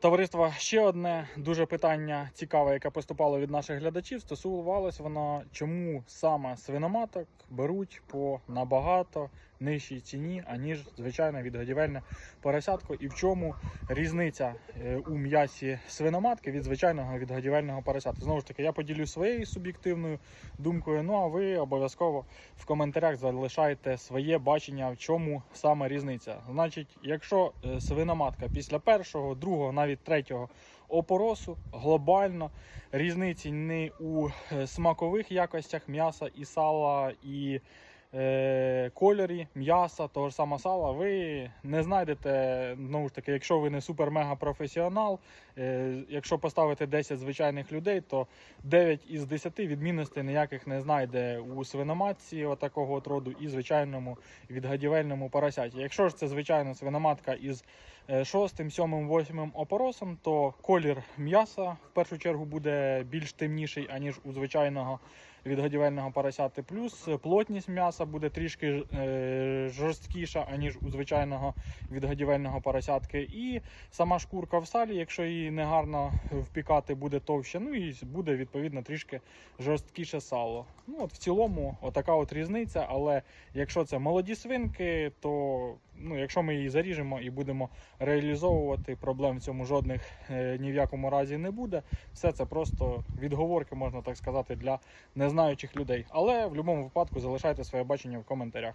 Товариство, ще одне дуже питання цікаве, яке поступало від наших глядачів. Стосувалось воно, чому саме свиноматок беруть по набагато нижчій ціні, аніж звичайне відгодівельне поросятко, і в чому різниця е, у м'ясі свиноматки від звичайного відгодівельного поросятка. Знову ж таки, я поділюсь своєю суб'єктивною думкою. Ну а ви обов'язково в коментарях залишайте своє бачення, в чому саме різниця. Значить, якщо е, свиноматка після першого, другого, навіть третього опоросу глобально різниці не у е, смакових якостях м'яса і сала і кольорі м'яса, того ж самого сала, ви не знайдете, знову ж таки, якщо ви не супер-мега професіонал, е, якщо поставити 10 звичайних людей, то 9 із 10 відмінностей ніяких не знайде у свиноматці отакого от роду і звичайному відгадівельному поросяті. Якщо ж це звичайна свиноматка із е, шостим, сьомим, восьмим опоросом, то колір м'яса в першу чергу буде більш темніший, аніж у звичайного відгодівельного поросяти. Плюс плотність м'яса буде трішки е, жорсткіша, аніж у звичайного відгодівельного поросятки. І сама шкурка в салі, якщо її не гарно впікати, буде товща. Ну і буде відповідно трішки жорсткіше сало. Ну от в цілому, отака от різниця. Але якщо це молоді свинки, то ну, якщо ми її заріжемо і будемо реалізовувати, проблем в цьому жодних е, ні в якому разі не буде. Все це просто відговорки, можна так сказати, для незнаючих людей. Але в будь-якому випадку залишайте своє бачення в коментарях.